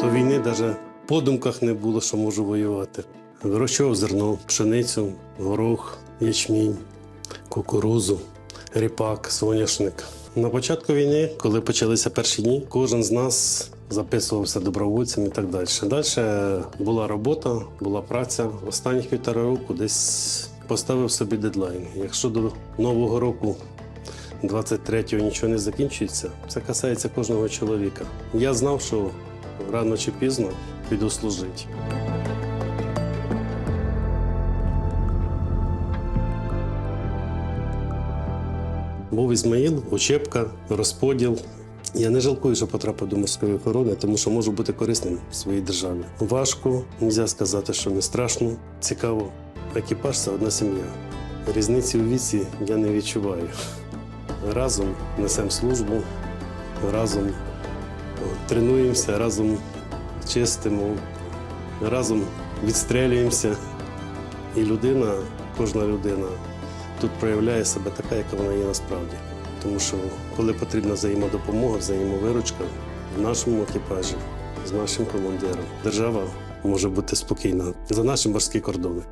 до війни навіть по думках не було, що можу воювати. Вирощував зерно, пшеницю, горох, ячмінь, кукурузу, ріпак, соняшник. На початку війни, коли почалися перші дні, кожен з нас записувався добровольцем і так далі. Далі була робота, була праця. Останніх півтора року десь поставив собі дедлайн. Якщо до нового року 23-го нічого не закінчується, це касається кожного чоловіка. Я знав, що рано чи пізно піду служити. Був Ізмаїл, учебка, розподіл. Я не жалкую, що потрапив до морської охорони, тому що можу бути корисним в своїй державі. Важко, можна сказати, що не страшно, цікаво. Екіпаж це одна сім'я. Різниці у віці я не відчуваю. Разом несемо службу, разом тренуємося, разом чистимо, разом відстрелюємося. І людина, кожна людина тут проявляє себе така, яка вона є насправді. Тому що коли потрібна взаємодопомога, взаємовиручка в нашому екіпажі з нашим командиром, держава може бути спокійна за наші морські кордони.